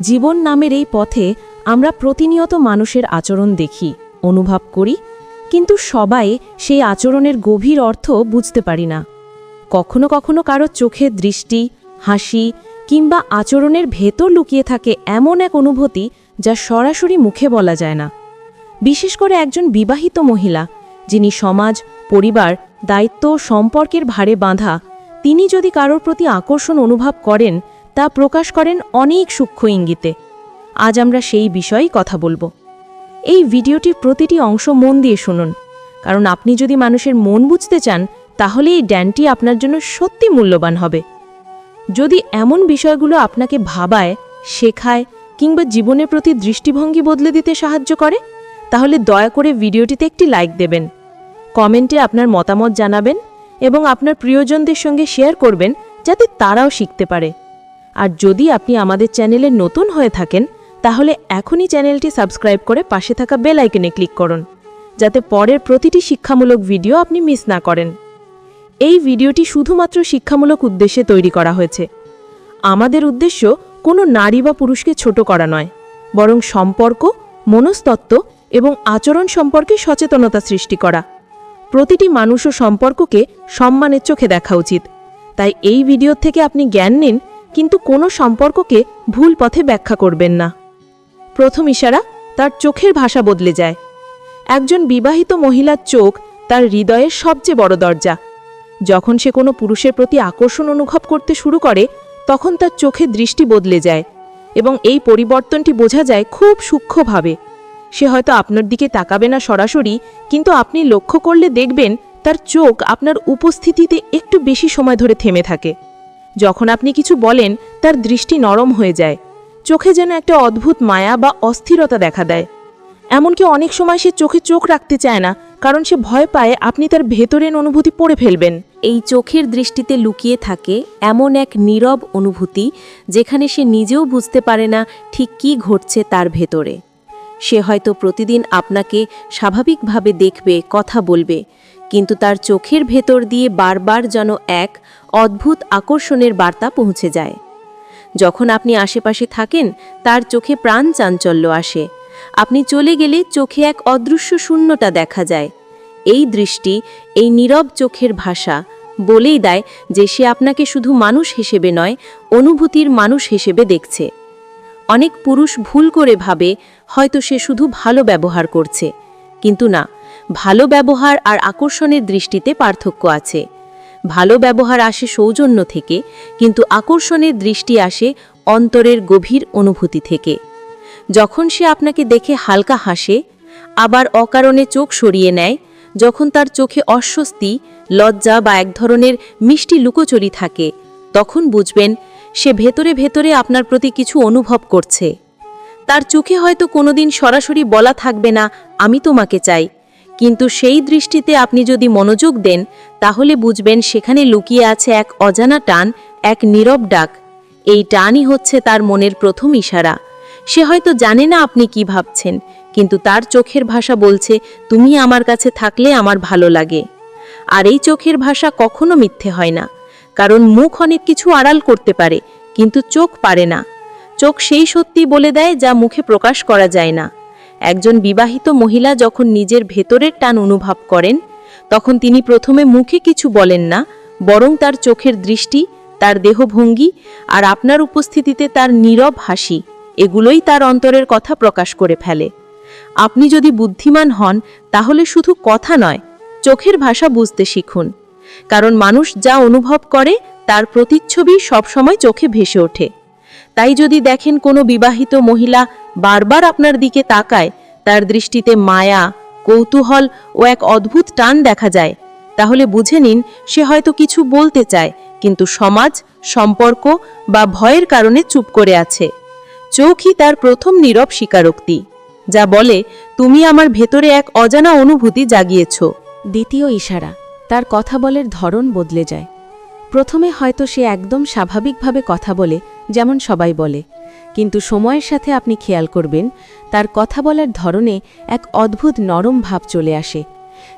জীবন নামের এই পথে আমরা প্রতিনিয়ত মানুষের আচরণ দেখি, অনুভব করি, কিন্তু সবাই সেই আচরণের গভীর অর্থ বুঝতে পারি না। কখনো কখনো কারও চোখের দৃষ্টি, হাসি কিংবা আচরণের ভেতর লুকিয়ে থাকে এমন এক অনুভূতি যা সরাসরি মুখে বলা যায় না। বিশেষ করে একজন বিবাহিত মহিলা, যিনি সমাজ, পরিবার, দায়িত্ব সম্পর্কের ভারে বাঁধা, তিনি যদি কারোর প্রতি আকর্ষণ অনুভব করেন তা প্রকাশ করেন অনেক সূক্ষ্ম ইঙ্গিতে। আজ আমরা সেই বিষয়েই কথা বলব। এই ভিডিওটির প্রতিটি অংশ মন দিয়ে শুনুন, কারণ আপনি যদি মানুষের মন বুঝতে চান, তাহলে এই ড্যানটি আপনার জন্য সত্যি মূল্যবান হবে। যদি এমন বিষয়গুলো আপনাকে ভাবায়, শেখায়, কিংবা জীবনের প্রতি দৃষ্টিভঙ্গি বদলে দিতে সাহায্য করে, তাহলে দয়া করে ভিডিওটিতে একটি লাইক দেবেন, কমেন্টে আপনার মতামত জানাবেন, এবং আপনার প্রিয়জনদের সঙ্গে শেয়ার করবেন, যাতে তারাও শিখতে পারে। আর যদি আপনি আমাদের চ্যানেলে নতুন হয়ে থাকেন, তাহলে এখনই চ্যানেলটি সাবস্ক্রাইব করে পাশে থাকা বেল আইকনে ক্লিক করুন, যাতে পরের প্রতিটি শিক্ষামূলক ভিডিও আপনি মিস না করেন। এই ভিডিওটি শুধুমাত্র শিক্ষামূলক উদ্দেশ্যে তৈরি করা হয়েছে। আমাদের উদ্দেশ্য কোনো নারী বা পুরুষকে ছোট করা নয়, বরং সম্পর্ক, মনস্তত্ত্ব এবং আচরণ সম্পর্কে সচেতনতা সৃষ্টি করা। প্রতিটি মানুষ ও সম্পর্ককে সম্মানের চোখে দেখা উচিত। তাই এই ভিডিও থেকে আপনি জ্ঞান নিন কিন্তু কোনো সম্পর্ককে ভুল পথে ব্যাখ্যা করবেন না। প্রথম ইশারা, তার চোখের ভাষা বদলে যায়। একজন বিবাহিত মহিলার চোখ তার হৃদয়ের সবচেয়ে বড় দরজা। যখন সে কোনো পুরুষের প্রতি আকর্ষণ অনুভব করতে শুরু করে, তখন তার চোখের দৃষ্টি বদলে যায় এবং এই পরিবর্তনটি বোঝা যায় খুব সূক্ষ্মভাবে। সে হয়তো আপনার দিকে তাকাবে না সরাসরি, কিন্তু আপনি লক্ষ্য করলে দেখবেন তার চোখ আপনার উপস্থিতিতে একটু বেশি সময় ধরে থেমে থাকে। যখন আপনি কিছু বলেন, তার দৃষ্টি নরম হয়ে যায়। চোখে যেন একটা অদ্ভুত মায়া বা অস্থিরতা দেখা দেয়। এমনকি অনেক সময় সে চোখে চোখ রাখতে চায় না, কারণ সে ভয় পায় আপনি তার ভেতরের অনুভূতি পড়ে ফেলবেন। এই চোখের দৃষ্টিতে লুকিয়ে থাকে এমন এক নীরব অনুভূতি, যেখানে সে নিজেও বুঝতে পারে না ঠিক কী ঘটছে তার ভেতরে। সে হয়তো প্রতিদিন আপনাকে স্বাভাবিকভাবে দেখবে, কথা বলবে, কিন্তু তার চোখের ভেতর দিয়ে বারবার যেন এক অদ্ভুত আকর্ষণের বার্তা পৌঁছে যায়। যখন আপনি আশেপাশে থাকেন, তার চোখে প্রাণ চাঞ্চল্য আসে। আপনি চলে গেলে চোখে এক অদৃশ্য শূন্যতা দেখা যায়। এই দৃষ্টি, এই নীরব চোখের ভাষা বলেই দেয় যে সে আপনাকে শুধু মানুষ হিসেবে নয়, অনুভূতির মানুষ হিসেবে দেখছে। অনেক পুরুষ ভুল করে ভাবে, হয়তো সে শুধু ভালো ব্যবহার করছে। কিন্তু না, ভালো ব্যবহার আর আকর্ষণের দৃষ্টিতে পার্থক্য আছে। ভালো ব্যবহার আসে সৌজন্য থেকে, কিন্তু আকর্ষণের দৃষ্টি আসে অন্তরের গভীর অনুভূতি থেকে। যখন সে আপনাকে দেখে হালকা হাসে, আবার অকারণে চোখ সরিয়ে নেয়, যখন তার চোখে অস্বস্তি, লজ্জা বা এক ধরনের মিষ্টি লুকোচুরি থাকে, তখন বুঝবেন সে ভেতরে ভেতরে আপনার প্রতি কিছু অনুভব করছে। তার চোখে হয়তো কোনোদিন সরাসরি বলা থাকবে না, আমি তোমাকে চাই। কিন্তু সেই দৃষ্টিতে আপনি যদি মনোযোগ দেন, তাহলে বুঝবেন সেখানে লুকিয়ে আছে এক অজানা টান, এক নীরব ডাক। এই টানই হচ্ছে তার মনের প্রথম ইশারা। সে হয়তো জানে না আপনি কি ভাবছেন, কিন্তু তার চোখের ভাষা বলছে, তুমি আমার কাছে থাকলে আমার ভালো লাগে। আর এই চোখের ভাষা কখনো মিথ্যে হয় না। কারণ মুখ অনেক কিছু আড়াল করতে পারে, কিন্তু চোখ পারে না। চোখ সেই সত্যি বলে দেয় যা মুখে প্রকাশ করা যায় না। একজন বিবাহিত মহিলা যখন নিজের ভেতরের টান অনুভব করেন, তখন তিনি প্রথমে মুখে কিছু বলেন না, বরং তার চোখের দৃষ্টি, তার দেহভঙ্গি আর আপনার উপস্থিতিতে তার নীরব হাসি, এগুলোই তার অন্তরের কথা প্রকাশ করে ফেলে। আপনি যদি বুদ্ধিমান হন, তাহলে শুধু কথা নয়, চোখের ভাষা বুঝতে শিখুন। কারণ মানুষ যা অনুভব করে, তার প্রতিচ্ছবি সবসময় চোখে ভেসে ওঠে। তাই যদি দেখেন কোনো বিবাহিত মহিলা বারবার আপনার দিকে তাকায় তার দৃষ্টিতে মায়া, কৌতূহল ও এক অদ্ভুত টান দেখা যায়। তাহলে বুঝে নিন, সে হয়তো কিছু বলতে চায়, কিন্তু সমাজ, সম্পর্ক বা ভয়ের কারণে চুপ করে আছে। চোখই তার প্রথম নীরব স্বীকারোক্তি, যা বলে, তুমি আমার ভেতরে এক অজানা অনুভূতি জাগিয়েছ। দ্বিতীয় ইশারা, তার কথা বলের ধরন বদলে যায়। প্রথমে হয়তো সে একদম স্বাভাবিকভাবে কথা বলে, যেমন সবাই বলে কিন্তু সময়ের সাথে আপনি খেয়াল করবেন, তার কথা বলার ধরনে এক অদ্ভুত নরম ভাব চলে আসে।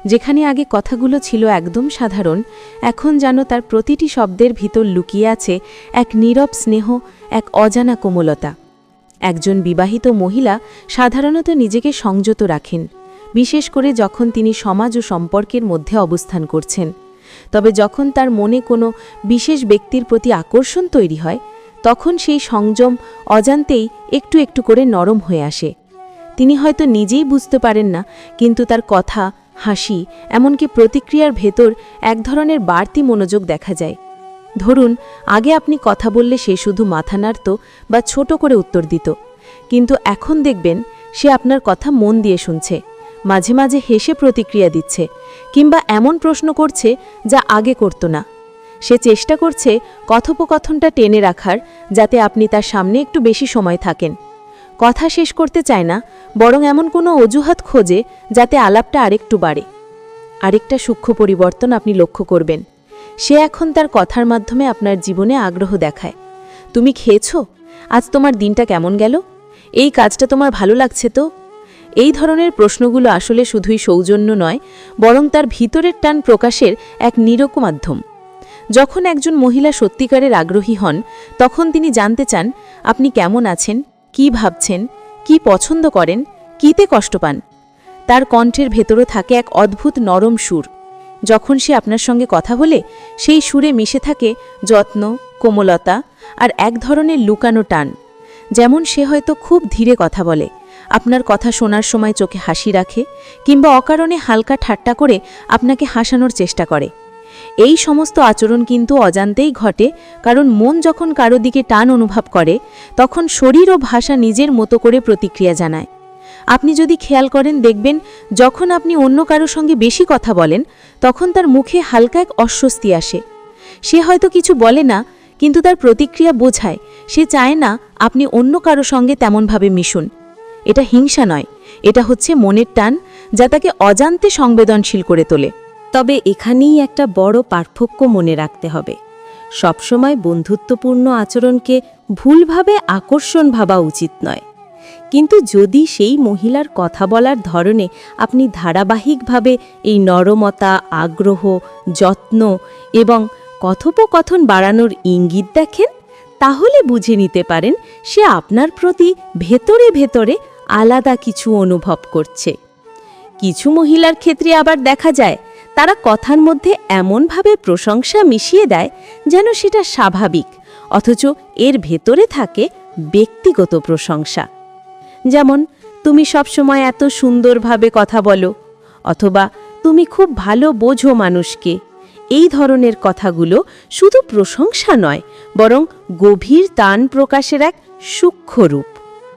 যেখানে আগে কথাগুলো ছিল একদম সাধারণ, এখন যেন তার প্রতিটি শব্দের ভিতর লুকিয়ে আছে এক নীরব স্নেহ, এক অজানা কোমলতা। একজন বিবাহিত মহিলা সাধারণত নিজেকে সংযত রাখেন, বিশেষ করে যখন তিনি সমাজ ও সম্পর্কের মধ্যে অবস্থান করছেন। তবে যখন তার মনে কোনো বিশেষ ব্যক্তির প্রতি আকর্ষণ তৈরি হয় তখন সেই সংযম অজান্তেই একটু একটু করে নরম হয়ে আসে। তিনি হয়তো নিজেই বুঝতে পারেন না, কিন্তু তার কথা, হাসি, এমনকি প্রতিক্রিয়ার ভেতর এক ধরনের বাড়তি মনোযোগ দেখা যায়। ধরুন, আগে আপনি কথা বললে সে শুধু মাথা নাড়ত বা ছোট করে উত্তর দিত, কিন্তু এখন দেখবেন সে আপনার কথা মন দিয়ে শুনছে, মাঝে মাঝে হেসে প্রতিক্রিয়া দিচ্ছে, কিংবা এমন প্রশ্ন করছে যা আগে করত না। সে চেষ্টা করছে কথোপকথনটা টেনে রাখার, যাতে আপনি তার সামনে একটু বেশি সময় থাকেন। কথা শেষ করতে চায় না, বরং এমন কোনো অজুহাত খোঁজে যাতে আলাপটা আরেকটু বাড়ে। আরেকটা সূক্ষ্ম পরিবর্তন আপনি লক্ষ্য করবেন। সে এখন তার কথার মাধ্যমে আপনার জীবনে আগ্রহ দেখায়। তুমি খেয়েছো? আজ তোমার দিনটা কেমন গেল? এই কাজটা তোমার ভালো লাগছে তো? এই ধরনের প্রশ্নগুলো আসলে শুধুই সৌজন্য নয়, বরং তার ভিতরের টান প্রকাশের এক নিরক মাধ্যম। যখন একজন মহিলা সত্যিকারের আগ্রহী হন, তখন তিনি জানতে চান, আপনি কেমন আছেন? কি ভাবছেন? কি পছন্দ করেন? কিতে কষ্ট পান? তার কণ্ঠের ভেতরে থাকে এক অদ্ভুত নরম সুর। যখন সে আপনার সঙ্গে কথা বলে, সেই সুরে মিশে থাকে যত্ন, কোমলতা আর এক ধরনের লুকানো টান। যেমন সে হয়তো খুব ধীরে কথা বলে, আপনার কথা শোনার সময় চোখে হাসি রাখে কিংবা অকারণে হালকা ঠাট্টা করে আপনাকে হাসানোর চেষ্টা করে। এই সমস্ত আচরণ কিন্তু অজান্তেই ঘটে, কারণ মন যখন কারও দিকে টান অনুভব করে, তখন শরীর ও ভাষা নিজের মতো করে প্রতিক্রিয়া জানায়। আপনি যদি খেয়াল করেন, দেখবেন যখন আপনি অন্য কারও সঙ্গে বেশি কথা বলেন, তখন তার মুখে হালকা এক অস্বস্তি আসে। সে হয়তো কিছু বলে না, কিন্তু তার প্রতিক্রিয়া বোঝায়। সে চায় না আপনি অন্য কারও সঙ্গে তেমনভাবে মিশুন। এটা হিংসা নয়, এটা হচ্ছে মনের টান, যা তাকে অজান্তে সংবেদনশীল করে তোলে। তবে এখানেই একটা বড় পার্থক্য মনে রাখতে হবে। সবসময় বন্ধুত্বপূর্ণ আচরণকে ভুলভাবে আকর্ষণ ভাবা উচিত নয়। কিন্তু যদি সেই মহিলার কথা বলার ধরনে আপনি ধারাবাহিকভাবে এই নরমতা, আগ্রহ, যত্ন এবং কথোপকথন বাড়ানোর ইঙ্গিত দেখেন, তাহলে বুঝে নিতে পারেন সে আপনার প্রতি ভেতরে ভেতরে আলাদা কিছু অনুভব করছে। কিছু মহিলার ক্ষেত্রে আবার দেখা যায় তারা কথার মধ্যে এমনভাবে প্রশংসা মিশিয়ে দেয় যেন সেটা স্বাভাবিক, অথচ এর ভেতরে থাকে ব্যক্তিগত প্রশংসা। যেমন, তুমি সবসময় এত সুন্দরভাবে কথা বলো, অথবা তুমি খুব ভালো বোঝো মানুষকে। এই ধরনের কথাগুলো শুধু প্রশংসা নয়, বরং গভীর টান প্রকাশের এক সূক্ষ্ম রূপ।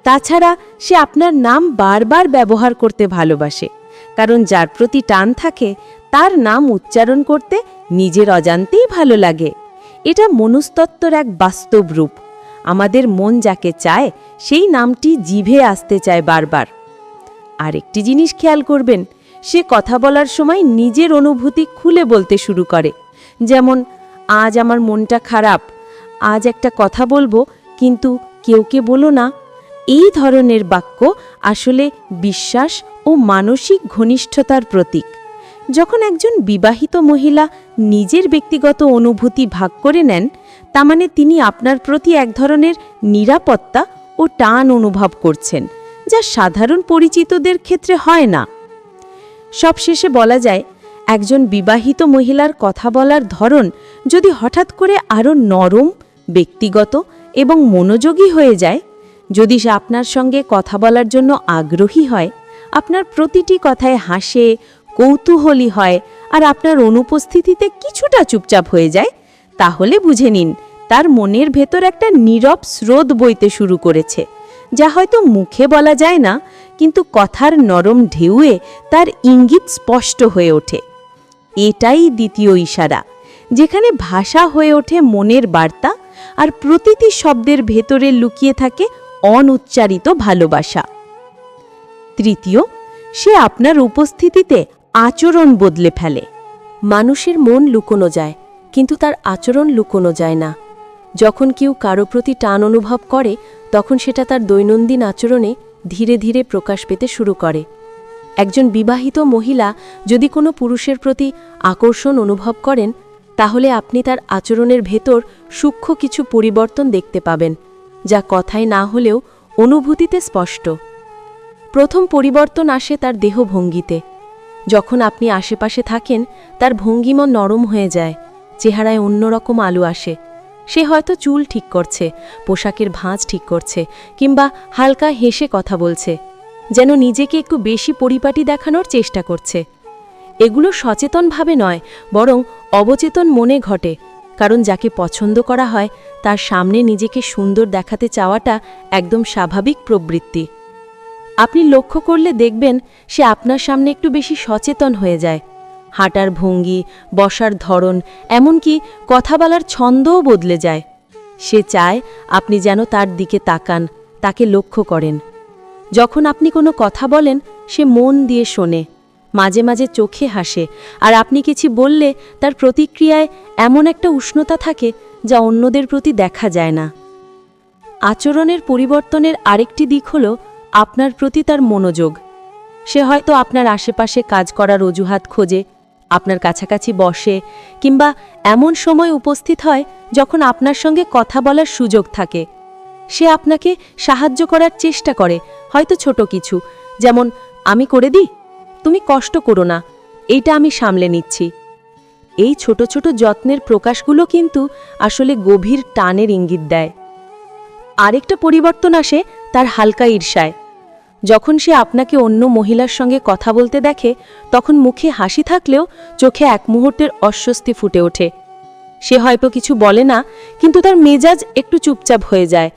তাছাড়া সে আপনার নাম বারবার ব্যবহার করতে ভালোবাসে। কারণ যার প্রতি টান থাকে, তার নাম উচ্চারণ করতে নিজের অজান্তেই ভালো লাগে। এটা মনুস্তত্ত্বর এক বাস্তব রূপ। আমাদের মন যাকে চায়, সেই নামটি জিভে আসতে চায় বারবার। আরেকটি জিনিস খেয়াল করবেন, সে কথা বলার সময় নিজের অনুভূতি খুলে বলতে শুরু করে। যেমন, আজ আমার মনটা খারাপ, আজ একটা কথা বলব, কিন্তু কেউকে বলো না এই ধরনের বাক্য আসলে বিশ্বাস ও মানসিক ঘনিষ্ঠতার প্রতীক। যখন একজন বিবাহিত মহিলা নিজের ব্যক্তিগত অনুভূতি ভাগ করে নেন, তা মানে তিনি আপনার প্রতি এক ধরনের নিরাপত্তা ও টান অনুভব করছেন, যা সাধারণ পরিচিতদের ক্ষেত্রে হয় না। সবশেষে বলা যায়, একজন বিবাহিত মহিলার কথা বলার ধরন যদি হঠাৎ করে আরও নরম, ব্যক্তিগত এবং মনোযোগী হয়ে যায় যদি সে আপনার সঙ্গে কথা বলার জন্য আগ্রহী হয়, আপনার প্রতিটি কথায় হাসে, কৌতূহলী হয় আর আপনার অনুপস্থিতিতে কিছুটা চুপচাপ হয়ে যায়, তাহলে বুঝে নিন তার মনের ভেতর একটা নীরব স্রোত বইতে শুরু করেছে, যা হয়তো মুখে বলা যায় না, কিন্তু কথার নরম ঢেউয়ে তার ইঙ্গিত স্পষ্ট হয়ে ওঠে। এটাই দ্বিতীয় ইশারা, যেখানে ভাষা হয়ে ওঠে মনের বার্তা আর প্রতিটি শব্দের ভেতরে লুকিয়ে থাকে অনুচ্চারিত ভালোবাসা। তৃতীয়, সে আপনার উপস্থিতিতে আচরণ বদলে ফেলে। মানুষের মন লুকোনো যায়, কিন্তু তার আচরণ লুকোনো যায় না। যখন কেউ কারও প্রতি টান অনুভব করে, তখন সেটা তার দৈনন্দিন আচরণে ধীরে ধীরে প্রকাশ পেতে শুরু করে। একজন বিবাহিত মহিলা যদি কোনো পুরুষের প্রতি আকর্ষণ অনুভব করেন, তাহলে আপনি তার আচরণের ভেতর সূক্ষ্ম কিছু পরিবর্তন দেখতে পাবেন। যা কথায় না হলেও অনুভূতিতে স্পষ্ট। প্রথম পরিবর্তন আসে তার দেহভঙ্গিতে যখন আপনি আশেপাশে থাকেন, তার ভঙ্গিমন নরম হয়ে যায়, চেহারায় অন্যরকম আলো আসে। সে হয়তো চুল ঠিক করছে, পোশাকের ভাঁজ ঠিক করছে, কিংবা হালকা হেসে কথা বলছে, যেন নিজেকে একটু বেশি পরিপাটি দেখানোর চেষ্টা করছে। এগুলো সচেতনভাবে নয়, বরং অবচেতন মনে ঘটে। কারণ যাকে পছন্দ করা হয়, তার সামনে নিজেকে সুন্দর দেখাতে চাওয়াটা একদম স্বাভাবিক প্রবৃত্তি। আপনি লক্ষ্য করলে দেখবেন, সে আপনার সামনে একটু বেশি সচেতন হয়ে যায়। হাঁটার ভঙ্গি, বসার ধরন, এমনকি কথা বলার ছন্দও বদলে যায়। সে চায় আপনি যেন তার দিকে তাকান, তাকে লক্ষ্য করেন। যখন আপনি কোনো কথা বলেন, সে মন দিয়ে শোনে। মাঝে মাঝে চোখে হাসে। আর আপনি কিছু বললে তার প্রতিক্রিয়ায় এমন একটা উষ্ণতা থাকে যা অন্যদের প্রতি দেখা যায় না। আচরণের পরিবর্তনের আরেকটি দিক হল আপনার প্রতি তার মনোযোগ। সে হয়তো আপনার আশেপাশে কাজ করার অজুহাত খোঁজে, আপনার কাছাকাছি বসে, কিংবা এমন সময় উপস্থিত হয় যখন আপনার সঙ্গে কথা বলার সুযোগ থাকে। সে আপনাকে সাহায্য করার চেষ্টা করে, হয়তো ছোট কিছু, যেমন, আমি করে দিই? তুমি কষ্ট করো না এইটা আমি সামলে নিচ্ছি। এই ছোট ছোট যত্নের প্রকাশগুলো কিন্তু আসলে গভীর টানের ইঙ্গিত দেয়। আরেকটা পরিবর্তন আসে তার হালকা ঈর্ষায়। যখন সে আপনাকে অন্য মহিলার সঙ্গে কথা বলতে দেখে, তখন মুখে হাসি থাকলেও চোখে এক মুহূর্তের অস্বস্তি ফুটে ওঠে। সে হয়তো কিছু বলে না, কিন্তু তার মেজাজ একটু চুপচাপ হয়ে যায়।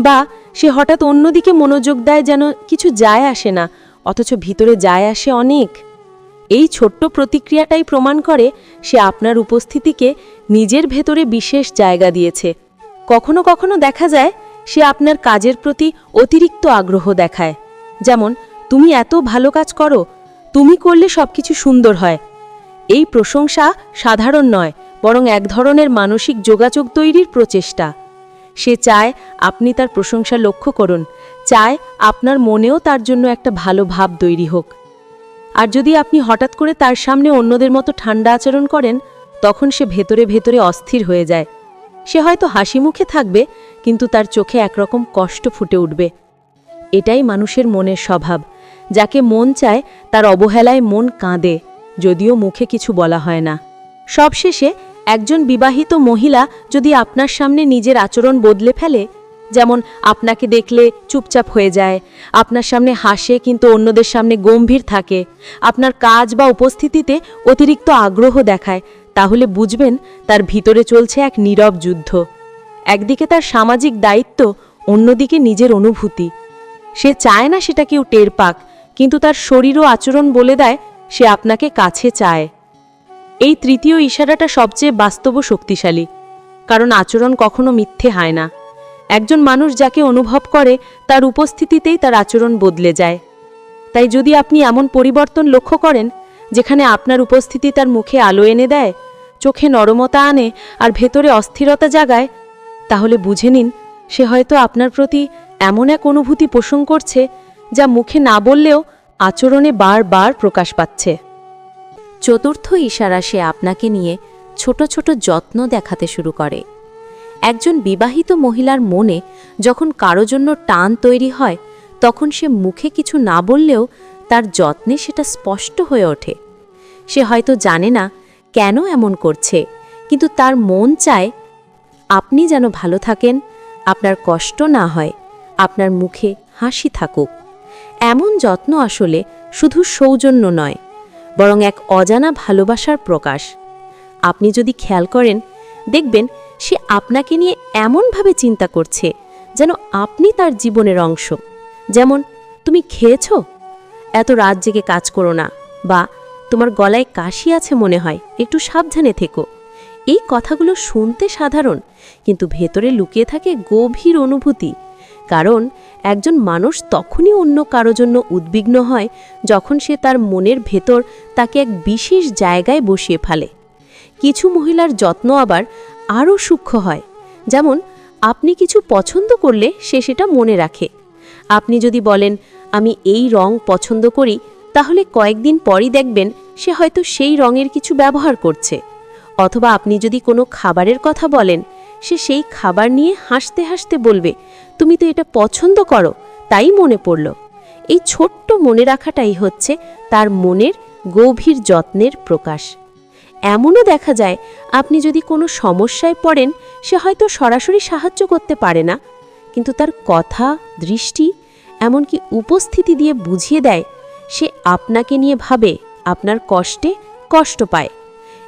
বা সে হঠাৎ অন্যদিকে মনোযোগ দেয় যেন কিছু যায় আসে না অথচ ভিতরে যায় আসে অনেক। এই ছোট্ট প্রতিক্রিয়াটাই প্রমাণ করে সে আপনার উপস্থিতিকে নিজের ভেতরে বিশেষ জায়গা দিয়েছে। কখনো কখনো দেখা যায় সে আপনার কাজের প্রতি অতিরিক্ত আগ্রহ দেখায়। যেমন, তুমি এত ভালো কাজ করো, তুমি করলে সবকিছু সুন্দর হয়। এই প্রশংসা সাধারণ নয়, বরং এক ধরনের মানসিক যোগাযোগ তৈরির প্রচেষ্টা। সে চায় আপনি তার প্রশংসা লক্ষ্য করুন চায় আপনার মনেও তার জন্য একটা ভালো ভাব তৈরি হোক। আর যদি আপনি হঠাৎ করে তার সামনে অন্যদের মতো ঠান্ডা আচরণ করেন, তখন সে ভেতরে ভেতরে অস্থির হয়ে যায়। সে হয়তো হাসি মুখে থাকবে, কিন্তু তার চোখে একরকম কষ্ট ফুটে উঠবে। এটাই মানুষের মনের স্বভাব। যাকে মন চায়, তার অবহেলায় মন কাঁদে, যদিও মুখে কিছু বলা হয় না। সবশেষে, একজন বিবাহিত মহিলা যদি আপনার সামনে নিজের আচরণ বদলে ফেলে যেমন আপনাকে দেখলে চুপচাপ হয়ে যায়। আপনার সামনে হাসে কিন্তু অন্যদের সামনে গম্ভীর থাকে। আপনার কাজ বা উপস্থিতিতে অতিরিক্ত আগ্রহ দেখায়। তাহলে বুঝবেন তার ভিতরে চলছে এক নীরব যুদ্ধ। একদিকে তার সামাজিক দায়িত্ব, অন্যদিকে নিজের অনুভূতি। সে চায় না সেটা কেউ টের পাক, কিন্তু তার শরীর ও আচরণ বলে দেয়, সে আপনাকে কাছে চায়। এই তৃতীয় ইশারাটা সবচেয়ে বাস্তব শক্তিশালী কারণ আচরণ কখনো মিথ্যে হয় না। একজন মানুষ যাকে অনুভব করে, তার উপস্থিতিতেই তার আচরণ বদলে যায়। তাই যদি আপনি এমন পরিবর্তন লক্ষ্য করেন, যেখানে আপনার উপস্থিতি তার মুখে আলো এনে দেয়, চোখে নরমতা আনে, আর ভেতরে অস্থিরতা জাগায়, তাহলে বুঝে নিন, সে হয়তো আপনার প্রতি এমন এক অনুভূতি পোষণ করছে, যা মুখে না বললেও আচরণে বারবার প্রকাশ পাচ্ছে। চতুর্থ ইশারা সে আপনাকে নিয়ে ছোট ছোট যত্ন দেখাতে শুরু করে। একজন বিবাহিত মহিলার মনে যখন কারও জন্য টান তৈরি হয়, তখন সে মুখে কিছু না বললেও তার যত্নে সেটা স্পষ্ট হয়ে ওঠে। সে হয়তো জানে না কেন এমন করছে, কিন্তু তার মন চায়, আপনি যেন ভালো থাকেন, আপনার কষ্ট না হয়, আপনার মুখে হাসি থাকুক। এমন যত্ন আসলে শুধু সৌজন্য নয়, বরং এক অজানা ভালোবাসার প্রকাশ। আপনি যদি খেয়াল করেন, দেখবেন সে আপনাকে নিয়ে এমনভাবে চিন্তা করছে যেন আপনি তার জীবনের অংশ। যেমন, তুমি খেয়েছ? এত রাত জেগে কাজ করো না। বা, তোমার গলায় কাশি আছে মনে হয়, একটু সাবধানে থেকো। এই কথাগুলো শুনতে সাধারণ, কিন্তু ভেতরে লুকিয়ে থাকে গভীর অনুভূতি। কারণ, একজন মানুষ তখনই অন্য কারও জন্য উদ্বিগ্ন হয় যখন সে তার মনের ভেতর তাকে এক বিশেষ জায়গায় বসিয়ে ফেলে। কিছু মহিলার যত্ন আবার আরও সূক্ষ্ম হয়। যেমন, আপনি কিছু পছন্দ করলে সে সেটা মনে রাখে। আপনি যদি বলেন, আমি এই রং পছন্দ করি তাহলে কয়েকদিন পরই দেখবেন সে হয়তো সেই রঙের কিছু ব্যবহার করছে। অথবা আপনি যদি কোনো খাবারের কথা বলেন, সে সেই খাবার নিয়ে হাসতে হাসতে বলবে, তুমি তো এটা পছন্দ করো তাই মনে পড়ল। এই ছোট্ট মনে রাখাটাই হচ্ছে তার মনের গভীর যত্নের প্রকাশ। এমনও দেখা যায় আপনি যদি কোনো সমস্যায় পড়েন, সে হয়তো সরাসরি সাহায্য করতে পারে না। কিন্তু তার কথা, দৃষ্টি, এমনকি উপস্থিতি দিয়ে বুঝিয়ে দেয়, সে আপনাকে নিয়ে ভাবে, আপনার কষ্টে কষ্ট পায়।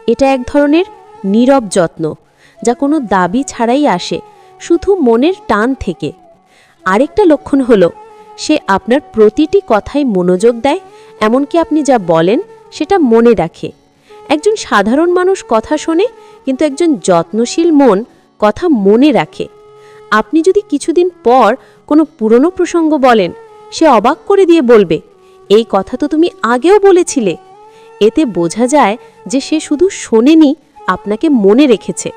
এটা এক ধরনের নীরব যত্ন, যা কোনো দাবি ছাড়াই আসে, শুধু মনের টান থেকে। আরেকটা লক্ষণ হলো, সে আপনার প্রতিটি কথায় মনোযোগ দেয়, এমনকি আপনি যা বলেন, সেটা মনে রাখে। একজন সাধারণ মানুষ কথা শোনে, কিন্তু একজন যত্নশীল মন কথা মনে রাখে। আপনি যদি কিছুদিন পর কোনো পুরনো প্রসঙ্গ বলেন, সে অবাক করে দিয়ে বলবে, এই কথা তো তুমি আগেও বলেছিলে। এতে বোঝা যায় যে সে শুধু শোনেনি, আপনাকে মনে রেখেছে।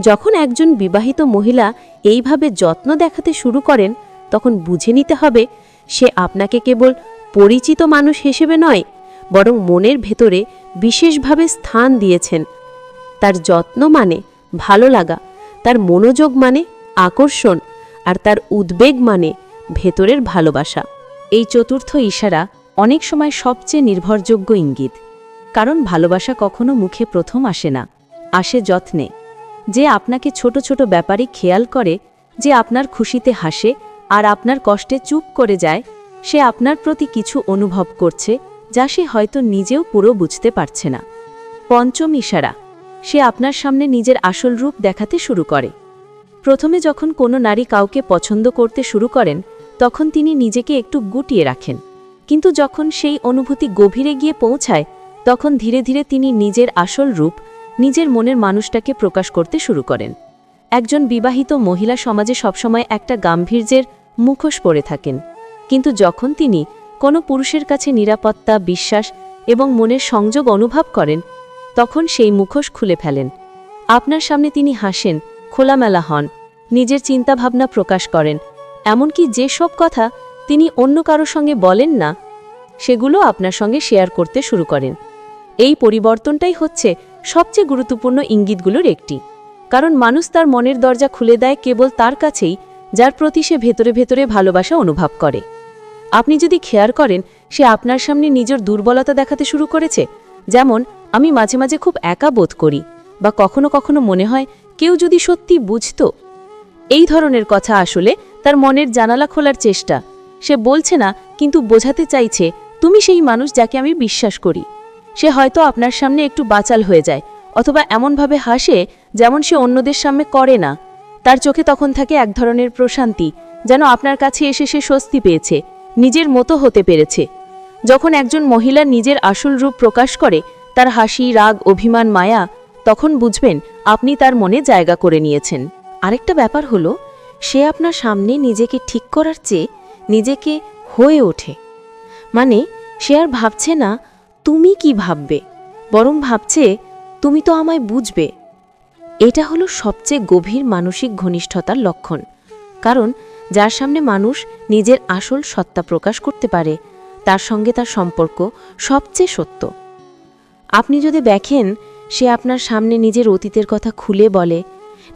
যখন একজন বিবাহিত মহিলা এইভাবে যত্ন দেখাতে শুরু করেন, তখন বুঝে নিতে হবে, সে আপনাকে কেবল পরিচিত মানুষ হিসেবে নয় বরং মনের ভেতরে বিশেষভাবে স্থান দিয়েছেন। তার যত্ন মানে ভালো লাগা, তার মনোযোগ মানে আকর্ষণ, আর তার উদ্বেগ মানে ভেতরের ভালোবাসা। এই চতুর্থ ইশারা অনেক সময় সবচেয়ে নির্ভরযোগ্য ইঙ্গিত। কারণ ভালোবাসা কখনো মুখে প্রথম আসে না, আসে যত্নে। যে আপনাকে ছোট ছোট ব্যাপারে খেয়াল করে যে আপনার খুশিতে হাসে আর আপনার কষ্টে চুপ করে যায়, সে আপনার প্রতি কিছু অনুভব করছে যা সে হয়তো নিজেও পুরো বুঝতে পারছে না। পঞ্চম ইশারা। সে আপনার সামনে নিজের আসল রূপ দেখাতে শুরু করে। প্রথমে যখন কোনো নারী কাউকে পছন্দ করতে শুরু করেন, তখন তিনি নিজেকে একটু গুটিয়ে রাখেন। কিন্তু যখন সেই অনুভূতি গভীরে গিয়ে পৌঁছায়, তখন ধীরে ধীরে তিনি নিজের আসল রূপ, নিজের মনের মানুষটাকে প্রকাশ করতে শুরু করেন। একজন বিবাহিত মহিলা সমাজে সবসময় একটা গাম্ভীর্যের মুখোশ পরে থাকেন। কিন্তু যখন তিনি কোনো পুরুষের কাছে নিরাপত্তা, বিশ্বাস এবং মনের সংযোগ অনুভব করেন, তখন সেই মুখোশ খুলে ফেলেন। আপনার সামনে তিনি হাসেন, খোলামেলা হন, নিজের চিন্তাভাবনা প্রকাশ করেন, এমনকি যেসব কথা তিনি অন্য কারোর সঙ্গে বলেন না, সেগুলো আপনার সঙ্গে শেয়ার করতে শুরু করেন। এই পরিবর্তনটাই হচ্ছে সবচেয়ে গুরুত্বপূর্ণ ইঙ্গিতগুলোর একটি। কারণ মানুষ তার মনের দরজা খুলে দেয় কেবল তার কাছেই, যার প্রতি সে ভেতরে ভেতরে ভালোবাসা অনুভব করে। আপনি যদি খেয়াল করেন, সে আপনার সামনে নিজের দুর্বলতা দেখাতে শুরু করেছে। যেমন, আমি মাঝে মাঝে খুব একা বোধ করি, বা কখনো কখনো মনে হয় কেউ যদি সত্যি বুঝত। এই ধরনের কথা আসলে তার মনের জানালা খোলার চেষ্টা। সে বলছে না, কিন্তু বোঝাতে চাইছে, তুমি সেই মানুষ যাকে আমি বিশ্বাস করি। সে হয়তো আপনার সামনে একটু বাচাল হয়ে যায়, অথবা এমনভাবে হাসে যেমন সে অন্যদের সামনে করে না। তার চোখে তখন থাকে এক ধরনের প্রশান্তি, যেন আপনার কাছে এসে সে স্বস্তি পেয়েছে। নিজের মতো হতে পেরেছে। যখন একজন মহিলা নিজের আসল রূপ প্রকাশ করে, তার হাসি, রাগ, অভিমান, মায়া, তখন বুঝবেন আপনি তার মনে জায়গা করে নিয়েছেন। আরেকটা ব্যাপার হলো, সে আপনার সামনে নিজেকে ঠিক করার চেয়ে নিজেকে হয়ে ওঠে। মানে সে আর ভাবছে না, তুমি কি ভাববে? বরং ভাবছে, তুমি তো আমায় বুঝবে। এটা হলো সবচেয়ে গভীর মানসিক ঘনিষ্ঠতার লক্ষণ। কারণ যার সামনে মানুষ নিজের আসল সত্তা প্রকাশ করতে পারে, তার সঙ্গে তার সম্পর্ক সবচেয়ে সত্য। আপনি যদি দেখেন, সে আপনার সামনে নিজের অতীতের কথা খুলে বলে,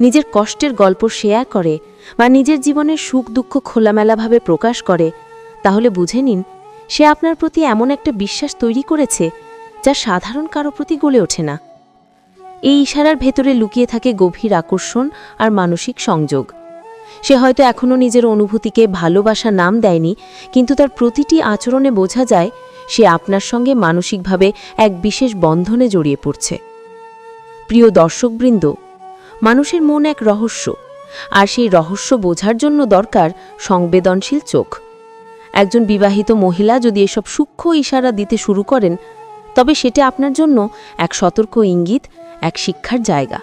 নিজের কষ্টের গল্প শেয়ার করে বা নিজের জীবনের সুখ দুঃখ খোলামেলাভাবে প্রকাশ করে, তাহলে বুঝে নিন, সে আপনার প্রতি এমন একটা বিশ্বাস তৈরি করেছে যা সাধারণ কারও প্রতি গলে ওঠে না। এই ইশারার ভেতরে লুকিয়ে থাকে গভীর আকর্ষণ আর মানসিক সংযোগ। সে হয়তো এখনও নিজের অনুভূতিকে ভালোবাসা নাম দেয়নি, কিন্তু তার প্রতিটি আচরণে বোঝা যায় সে আপনার সঙ্গে মানসিকভাবে এক বিশেষ বন্ধনে জড়িয়ে পড়ছে। প্রিয় দর্শকবৃন্দ, মানুষের মন এক রহস্য, আর সেই রহস্য বোঝার জন্য দরকার সংবেদনশীল চোখ। একজন বিবাহিত মহিলা যদি এসব সূক্ষ্ম ইশারা দিতে শুরু করেন, তবে সেটা আপনার জন্য এক সতর্ক ইঙ্গিত, এক শিক্ষার জায়গা।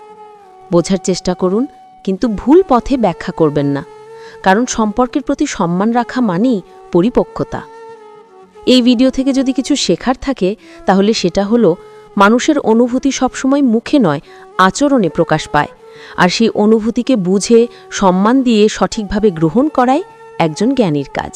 বোঝার চেষ্টা করুন কিন্তু ভুল পথে ব্যাখ্যা করবেন না, কারণ সম্পর্কের প্রতি সম্মান রাখা মানেই পরিপক্কতা। এই ভিডিও থেকে যদি কিছু শেখার থাকে, তাহলে সেটা হলো, মানুষের অনুভূতি সবসময় মুখে নয়, আচরণে প্রকাশ পায়। আর সেই অনুভূতিকে বুঝে, সম্মান দিয়ে সঠিকভাবে গ্রহণ করাই একজন জ্ঞানীর কাজ।